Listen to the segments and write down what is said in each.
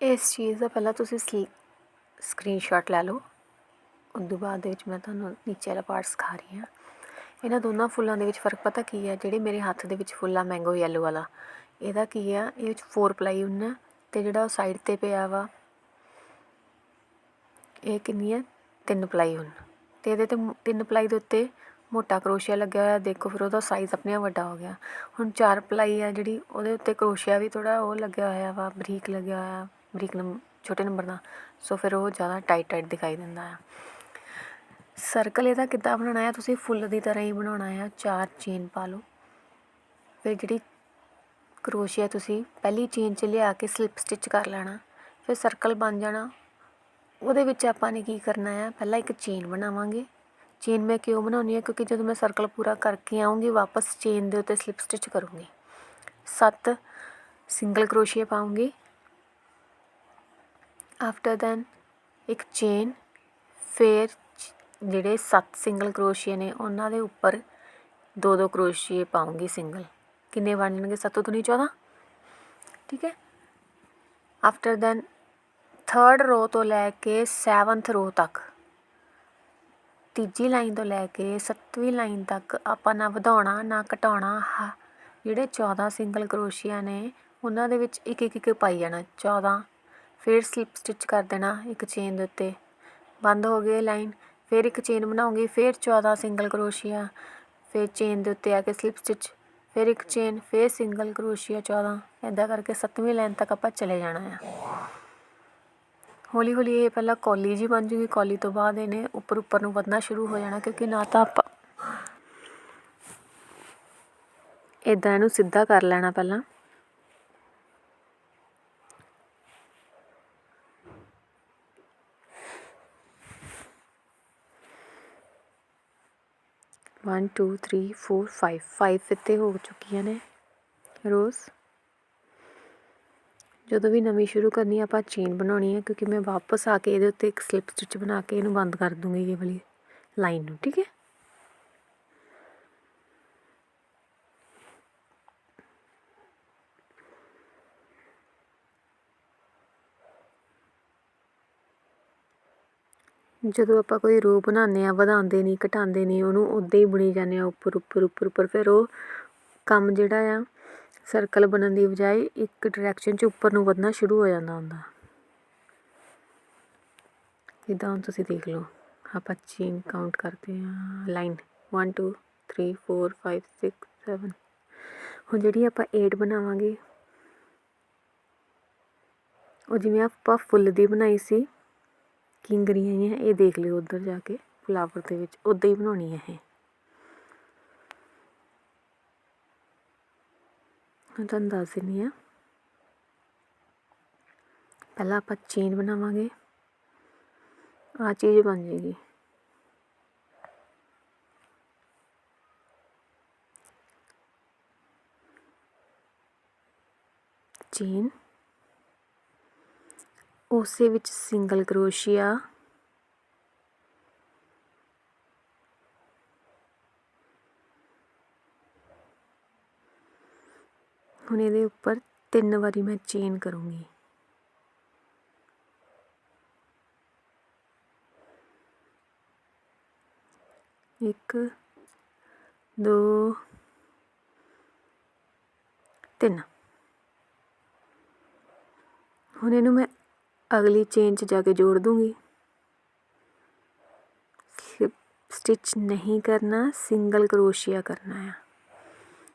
ਇਸ ਚੀਜ਼ ਦਾ ਪਹਿਲਾਂ ਤੁਸੀਂ ਸਕਰੀਨਸ਼ਾਟ ਲੈ ਲਓ। ਉਸ ਤੋਂ ਬਾਅਦ ਦੇ ਵਿੱਚ ਮੈਂ ਤੁਹਾਨੂੰ ਨੀਚੇ ਵਾਲਾ ਪਾਰਟ ਸਿਖਾ ਰਹੀ ਹਾਂ। ਇਹਨਾਂ ਦੋਨਾਂ ਫੁੱਲਾਂ ਦੇ ਵਿੱਚ ਫ਼ਰਕ ਪਤਾ ਕੀ ਹੈ? ਜਿਹੜੇ ਮੇਰੇ ਹੱਥ ਦੇ ਵਿੱਚ ਫੁੱਲ ਆ ਮੈਂਗੋ ਯੈਲੋ ਵਾਲਾ, ਇਹਦਾ ਕੀ ਆ? ਇਹ ਵਿੱਚ 4 ਪਲਾਈ ਉਨ ਤੇ ਜਿਹੜਾ ਉਹ ਸਾਈਡ ਤੇ ਪਿਆ ਵਾ, ਇਹ ਕਿੰਨੀ ਹੈ? ਤਿੰਨ ਪਲਾਈ ਉਨ ਤੇ ਇਹਦੇ ਤੇ ਮ- ਤਿੰਨ ਪਲਾਈ ਦੇ ਉੱਤੇ ਮੋਟਾ ਕਰੋਸ਼ੀਆ ਲੱਗਿਆ ਹੋਇਆ, ਦੇਖੋ ਫਿਰ ਉਹਦਾ ਸਾਈਜ਼ ਆਪਣੇ ਆਪ ਵੱਡਾ ਹੋ ਗਿਆ। ਹੁਣ ਚਾਰ ਪਲਾਈ ਆ ਜਿਹੜੀ, ਉਹਦੇ ਉੱਤੇ ਕਰੋਸ਼ੀਆ ਵੀ ਥੋੜ੍ਹਾ ਉਹ ਲੱਗਿਆ ਹੋਇਆ ਵਾ, ਬਰੀਕ ਲੱਗਿਆ ਹੋਇਆ, ਬਰੀਕ ਨੰਬ, ਛੋਟੇ ਨੰਬਰ ਦਾ। ਸੋ ਫਿਰ ਉਹ ਜ਼ਿਆਦਾ ਟਾਈਟ ਟਾਈਟ ਦਿਖਾਈ ਦਿੰਦਾ ਆ। ਸਰਕਲ ਇਹਦਾ ਕਿੱਦਾਂ ਬਣਾਉਣਾ ਆ? ਤੁਸੀਂ ਫੁੱਲ ਦੀ ਤਰ੍ਹਾਂ ਹੀ ਬਣਾਉਣਾ ਆ। ਚਾਰ ਚੇਨ ਪਾ ਲਓ। ਫਿਰ ਜਿਹੜੀ ਕਰੋਸ਼ੀਆ ਤੁਸੀਂ ਪਹਿਲੀ ਚੇਨ 'ਚ ਲਿਆ ਕੇ ਸਲਿਪ ਸਟਿਚ ਕਰ ਲੈਣਾ, ਫਿਰ ਸਰਕਲ ਬਣ ਜਾਣਾ। ਉਹਦੇ ਵਿੱਚ ਆਪਾਂ ਨੇ ਕੀ ਕਰਨਾ ਆ? ਪਹਿਲਾਂ ਇੱਕ ਚੇਨ ਬਣਾਵਾਂਗੇ। ਚੇਨ ਮੈਂ ਕਿਉਂ ਬਣਾਉਣੀ ਹੈ? ਕਿਉਂਕਿ ਜਦੋਂ ਮੈਂ ਸਰਕਲ ਪੂਰਾ ਕਰਕੇ ਆਉਂਗੀ ਵਾਪਸ ਚੇਨ ਦੇ ਉੱਤੇ ਸਲਿਪ ਸਟਿਚ ਕਰੂੰਗੀ। ਸੱਤ ਸਿੰਗਲ ਕਰੋਸ਼ੀਆ ਪਾਉਂਗੀ ਆਫਟਰ ਦੈਨ ਇੱਕ ਚੇਨ, ਫਿਰ ਜਿਹੜੇ ਸੱਤ ਸਿੰਗਲ ਕਰੋਸ਼ੀਏ ਨੇ, ਉਹਨਾਂ ਦੇ ਉੱਪਰ ਦੋ ਦੋ ਕਰੋਸ਼ੀਏ ਪਾਉਂਗੀ ਸਿੰਗਲ ਕਿੰਨੇ ਬਣ ਜਾਣਗੇ? ਸੱਤ ਦੁਨੀ 14 ਠੀਕ ਹੈ? ਆਫਟਰ ਦੈਨ ਥਰਡ ਰੋ ਤੋਂ ਲੈ ਕੇ 7th ਰੋ ਤੱਕ। ਤੀਜੀ ਲਾਈਨ ਤੋਂ ਲੈ ਕੇ ਸੱਤਵੀਂ ਲਾਈਨ ਤੱਕ ਆਪਾਂ ਨਾ ਵਧਾਉਣਾ, ਨਾ ਘਟਾਉਣਾ, ਹ- ਜਿਹੜੇ 14 ਸਿੰਗਲ ਕਰੋਸ਼ੀਆ ਨੇ, ਉਹਨਾਂ ਦੇ ਵਿੱਚ ਇੱਕ ਇੱਕ ਇੱਕ ਪਾਈ ਜਾਣਾ 14 ਫਿਰ ਸਲਿਪ ਸਟਿਚ ਕਰ ਦੇਣਾ ਇੱਕ ਚੇਨ ਦੇ ਉੱਤੇ। ਬੰਦ ਹੋ ਗਈ ਲਾਈਨ, ਫਿਰ ਇੱਕ ਚੇਨ ਬਣਾਉਂਗੀ, ਫਿਰ 14 ਸਿੰਗਲ ਕਰੋਸ਼ੀਆ, ਫਿਰ ਚੇਨ ਦੇ ਉੱਤੇ ਆ ਕੇ ਸਲਿਪ ਸਟਿਚ ਫਿਰ ਇੱਕ ਚੇਨ ਫਿਰ ਸਿੰਗਲ ਕਰੋਸ਼ੀਆ 14 ਇੱਦਾਂ ਕਰਕੇ 7ਵੀਂ ਲਾਈਨ ਤੱਕ ਆਪਾਂ ਚਲੇ ਜਾਣਾ ਆ। ਹੌਲੀ ਹੌਲੀ ਇਹ ਪਹਿਲਾਂ ਕੌਲੀ ਜੀ ਬਣ ਜੂਗੀ, ਕੌਲੀ ਤੋਂ ਬਾਅਦ ਇਹਨੇ ਉੱਪਰ ਉੱਪਰ ਨੂੰ ਵਧਣਾ ਸ਼ੁਰੂ ਹੋ ਜਾਣਾ ਕਿਉਂਕਿ ਨਾ ਤਾਂ ਆਪਾਂ ਇਦਾਂ ਇਹਨੂੰ ਸਿੱਧਾ ਕਰ ਲੈਣਾ ਪਹਿਲਾਂ। One two three four five five ਇੱਥੇ ਹੋ ਚੁੱਕੀਆਂ ਨੇ। ਰੋਜ਼ ਜਦੋਂ ਵੀ ਨਵੀਂ ਸ਼ੁਰੂ ਕਰਨੀ ਆਪਾਂ ਚੇਨ ਬਣਾਉਣੀ ਹੈ ਕਿਉਂਕਿ ਮੈਂ ਵਾਪਸ ਆ ਕੇ ਇਹਦੇ ਉੱਤੇ ਇੱਕ ਸਲਿਪ ਸਟਿਚ ਬਣਾ ਕੇ ਇਹਨੂੰ ਬੰਦ ਕਰ ਦੂੰਗੀ ਇਹ ਵਾਲੀ ਲਾਈਨ ਨੂੰ, ਠੀਕ ਹੈ? ਜਦੋਂ ਆਪਾਂ ਕੋਈ ਰੋ ਬਣਾਉਂਦੇ ਆ, ਵਧਾਉਂਦੇ ਨਹੀਂ, ਘਟਾਉਂਦੇ ਨਹੀਂ, ਉਹਨੂੰ ਉੱਦਾਂ ਹੀ ਬੁਣੀ ਜਾਂਦੇ ਆ, ਉੱਪਰ ਉੱਪਰ ਉੱਪਰ ਉੱਪਰ, ਫਿਰ ਉਹ ਕੰਮ ਜਿਹੜਾ ਆ ਸਰਕਲ ਬਣਨ ਦੀ ਬਜਾਏ ਇੱਕ ਡਾਇਰੈਕਸ਼ਨ 'ਚ ਉੱਪਰ ਨੂੰ ਵਧਣਾ ਸ਼ੁਰੂ ਹੋ ਜਾਂਦਾ ਹੁੰਦਾ। ਜਿੱਦਾਂ ਹੁਣ ਤੁਸੀਂ ਦੇਖ ਲਓ, ਆਪਾਂ ਚੇਨ ਕਾਊਂਟ ਕਰਦੇ ਹਾਂ ਲਾਈਨ 1 2 3 4 5 6 7 ਹੁਣ ਜਿਹੜੀ ਆਪਾਂ 8 ਬਣਾਵਾਂਗੇ, ਉਹ ਜਿਵੇਂ ਆਪਾਂ ਫੁੱਲ ਦੀ ਬਣਾਈ ਸੀ, ਕਿੰਗਰੀਆਂ ਹੀ ਇਹ ਦੇਖ ਲਿਓ ਉੱਧਰ ਜਾ ਕੇ ਫਲਾਵਰ ਦੇ ਵਿੱਚ ਉਦਾਂ ਹੀ ਬਣਾਉਣੀ ਹੈ ਇਹ। ਮੈਂ ਤੁਹਾਨੂੰ ਦੱਸ ਦਿੰਦੀ ਹਾਂ। ਪਹਿਲਾਂ ਆਪਾਂ ਚੇਨ ਬਣਾਵਾਂਗੇ। ਆ ਚੀਜ਼ ਬਣ ਜਾਏਗੀ। ਚੇਨ ਉਸੇ ਵਿੱਚ ਸਿੰਗਲ ਕਰੋਸ਼ੀਆ। ਹੁਣ ਇਹਦੇ ਉੱਪਰ ਤਿੰਨ ਵਾਰੀ ਮੈਂ ਚੇਨ ਕਰੂੰਗੀ। ਇੱਕ, ਦੋ, ਤਿੰਨ। ਹੁਣ ਇਹਨੂੰ ਮੈਂ ਅਗਲੀ ਚੇਨ 'ਚ ਜਾ ਕੇ ਜੋੜ ਦੂੰਗੀ। ਸਲਿਪ ਸਟਿਚ ਨਹੀਂ ਕਰਨਾ ਸਿੰਗਲ ਕਰੋਸ਼ੀਆ ਕਰਨਾ ਹੈ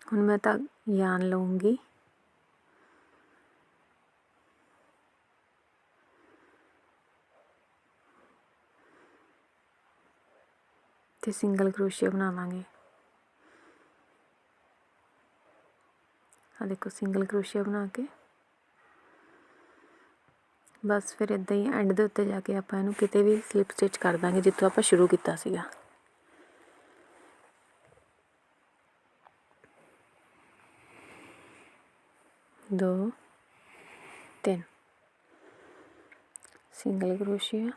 ਹੁਣ ਮੈਂ ਤਾਂ ਯਾਨ ਲਵਾਂਗੀ ਤੇ ਸਿੰਗਲ ਕਰੋਸ਼ੀਆ ਬਣਾਵਾਂਗੇ। ਆ ਦੇਖੋ ਸਿੰਗਲ ਕਰੋਸ਼ੀਆ ਬਣਾ ਕੇ। ਬਸ ਫਿਰ ਇਦਾਂ ਹੀ ਐਂਡ ਦੇ ਉੱਤੇ ਜਾ ਕੇ ਆਪਾਂ ਇਹਨੂੰ ਕਿਤੇ ਵੀ ਸਲਿਪ ਸਟਿਚ ਕਰ ਦਾਂਗੇ, ਜਿੱਥੋਂ ਆਪਾਂ ਸ਼ੁਰੂ ਕੀਤਾ ਸੀਗਾ। ਦੋ, ਤਿੰਨ। ਸਿੰਗਲ ਕਰੋਸ਼ੀਆ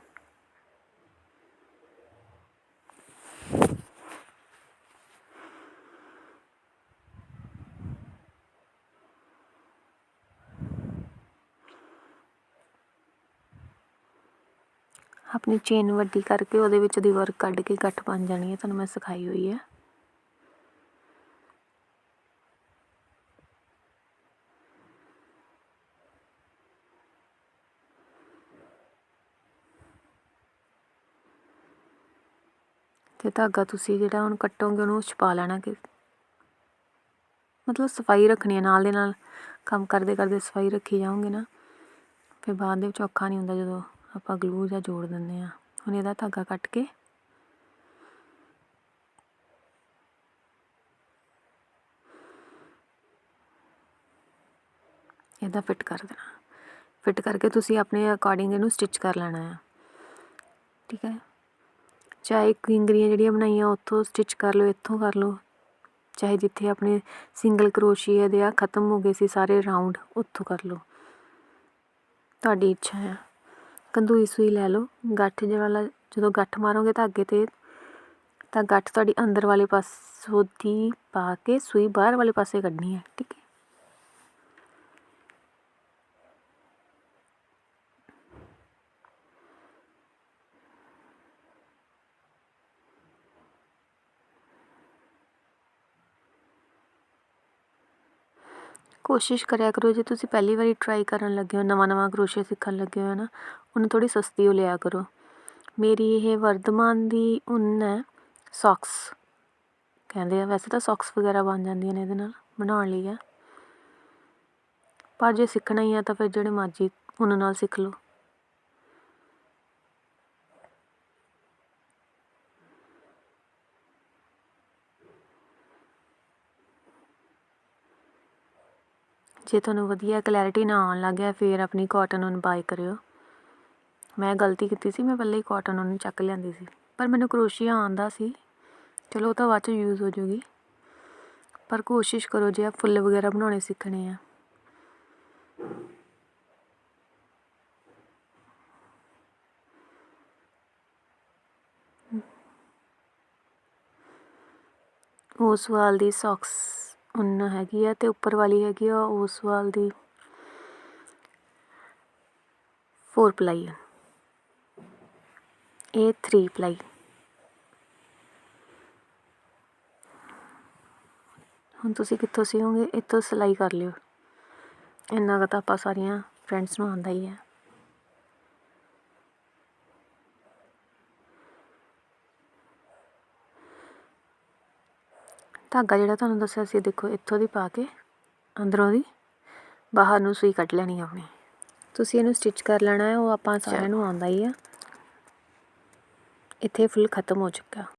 ਆਪਣੀ ਚੇਨ ਵੱਡੀ ਕਰਕੇ ਉਹਦੇ ਵਿੱਚ ਦੀ ਵਰਕ ਕੱਢ ਕੇ ਗੱਠ ਬਣ ਜਾਣੀ ਹੈ, ਤੁਹਾਨੂੰ ਮੈਂ ਸਿਖਾਈ ਹੋਈ ਹੈ। ਤੇ ਧਾਗਾ ਤੁਸੀਂ ਜਿਹੜਾ ਹੁਣ ਕੱਟੋਗੇ, ਉਹਨੂੰ ਛਪਾ ਲੈਣਾ ਕਿ ਮਤਲਬ ਸਫ਼ਾਈ ਰੱਖਣੀ ਹੈ, ਨਾਲ ਦੇ ਨਾਲ ਕੰਮ ਕਰਦੇ ਕਰਦੇ ਸਫ਼ਾਈ ਰੱਖੀ ਜਾਓਗੇ ਨਾ, ਫਿਰ ਬਾਅਦ ਦੇ ਵਿੱਚ ਔਖਾ ਨਹੀਂ ਹੁੰਦਾ ਜਦੋਂ ਆਪਾਂ ਗਲੂ ਜਾਂ ਜੋੜ ਦਿੰਦੇ ਆ ਹੁਣ ਇਹਦਾ ਧਾਗਾ ਕੱਟ ਕੇ ਇਹਦਾ ਫਿੱਟ ਕਰ ਦੇਣਾ। ਫਿੱਟ ਕਰਕੇ ਤੁਸੀਂ ਆਪਣੇ ਅਕੋਰਡਿੰਗ ਇਹਨੂੰ ਸਟਿਚ ਕਰ ਲੈਣਾ ਆ। ਠੀਕ ਹੈ? ਚਾਹੇ ਕਿੰਗਰੀਆਂ ਜਿਹੜੀਆਂ ਬਣਾਈਆਂ, ਉੱਥੋਂ ਸਟਿਚ ਕਰ ਲਓ, ਇੱਥੋਂ ਕਰ ਲਓ। ਚਾਹੇ ਜਿੱਥੇ ਆਪਣੇ ਸਿੰਗਲ ਕਰੋਸ਼ੀਏ ਦੇ ਆ, ਖਤਮ ਹੋ ਗਏ ਸੀ ਸਾਰੇ ਰਾਉਂਡ ਉੱਥੋਂ ਕਰ ਲਓ। ਤੁਹਾਡੀ ਇੱਛਾ ਹੈ ਕੰਦੂਈ ਸੂਈ ਲੈ ਲਓ। ਗੱਠ ਜਿਹੜਾ ਵਾਲਾ, ਜਦੋਂ ਗੱਠ ਮਾਰੋਗੇ ਧਾਗੇ ਤੇ ਤਾਂ ਗੱਠ ਤੁਹਾਡੀ ਅੰਦਰ ਵਾਲੇ ਪਾਸੋਂ ਦੀ ਪਾ ਕੇ ਸੂਈ ਬਾਹਰ ਵਾਲੇ ਪਾਸੇ ਕੱਢਣੀ ਹੈ, ਠੀਕ ਹੈ? ਕੋਸ਼ਿਸ਼ ਕਰਿਆ ਕਰੋ, ਜੇ ਤੁਸੀਂ ਪਹਿਲੀ ਵਾਰੀ ਟਰਾਈ ਕਰਨ ਲੱਗੇ ਹੋ, ਨਵਾਂ ਨਵਾਂ ਕਰੋਸ਼ੀਆ ਸਿੱਖਣ ਲੱਗੇ ਹੋ ਨਾ, ਉਹਨੂੰ ਥੋੜ੍ਹੀ ਸਸਤੀ ਹੋ ਲਿਆ ਕਰੋ। ਮੇਰੀ ਇਹ ਵਰਧਮਾਨ ਦੀ ਉੱਨ ਹੈ ਸੌਕਸ ਕਹਿੰਦੇ ਆ, ਵੈਸੇ ਤਾਂ ਸੌਕਸ ਵਗੈਰਾ ਬਣ ਜਾਂਦੀਆਂ ਨੇ ਇਹਦੇ ਨਾਲ, ਬਣਾਉਣ ਲਈ ਆ। ਪਰ ਜੇ ਸਿੱਖਣਾ ਹੀ ਆ, ਤਾਂ ਫਿਰ ਜਿਹੜੇ ਮਰਜ਼ੀ ਉਨ ਨਾਲ ਸਿੱਖ ਲਓ। ਜੇ ਤੁਹਾਨੂੰ ਵਧੀਆ ਕਲੈਰਿਟੀ ਨਾ ਆਉਣ ਲੱਗ ਗਿਆ, ਫਿਰ ਆਪਣੀ ਕਾਟਨ ਉਨ ਬਾਏ ਕਰਿਓ। ਮੈਂ ਗਲਤੀ ਕੀਤੀ ਸੀ, ਮੈਂ ਪਹਿਲਾਂ ਹੀ ਕਾਟਨ ਉਨ ਚੱਕ ਲਿਆਂਦੀ ਸੀ। ਪਰ ਮੈਨੂੰ ਕਰੋਸ਼ੀਆ ਆਉਂਦਾ ਸੀ। ਚਲੋ, ਉਹ ਤਾਂ ਬਾਅਦ ਚ ਯੂਜ਼ ਹੋ ਜੂਗੀ। ਪਰ ਕੋਸ਼ਿਸ਼ ਕਰੋ ਜੇ ਆ ਫੁੱਲ ਵਗੈਰਾ ਬਣਾਉਣੇ ਸਿੱਖਣੇ ਆ। ਉਸ ਵਾਲ ਦੀ ਸੌਕਸ ਉਨ ਹੈਗੀ ਆ ਅਤੇ ਉੱਪਰ ਵਾਲੀ ਹੈਗੀ ਆ ਉਸ ਵਾਲ ਦੀ ਫੋਰ ਪਲਾਈ ਆ। ਇਹ 3 ਪਲਾਈ। ਹੁਣ ਤੁਸੀਂ ਕਿੱਥੋਂ ਸਿਓਗੇ? ਇੱਥੋਂ ਸਿਲਾਈ ਕਰ ਲਿਓ। ਇੰਨਾ ਕੁ ਤਾਂ ਆਪਾਂ ਸਾਰੀਆਂ ਫਰੈਂਡਸ ਨੂੰ ਆਉਂਦਾ ਹੀ ਹੈ ਧਾਗਾ ਜਿਹੜਾ ਤੁਹਾਨੂੰ ਦੱਸਿਆ ਸੀ, ਦੇਖੋ ਇੱਥੋਂ ਦੀ ਪਾ ਕੇ ਅੰਦਰੋਂ ਦੀ, ਬਾਹਰ ਨੂੰ ਸੂਈ ਕੱਢ ਲੈਣੀ ਆਪਣੀ ਤੁਸੀਂ ਇਹਨੂੰ ਸਟਿਚ ਕਰ ਲੈਣਾ ਹੈ, ਉਹ ਆਪਾਂ ਸਾਰਿਆਂ ਨੂੰ ਆਉਂਦਾ ਹੀ ਆ। ਇੱਥੇ ਫੁੱਲ ਖਤਮ ਹੋ ਚੁੱਕਾ।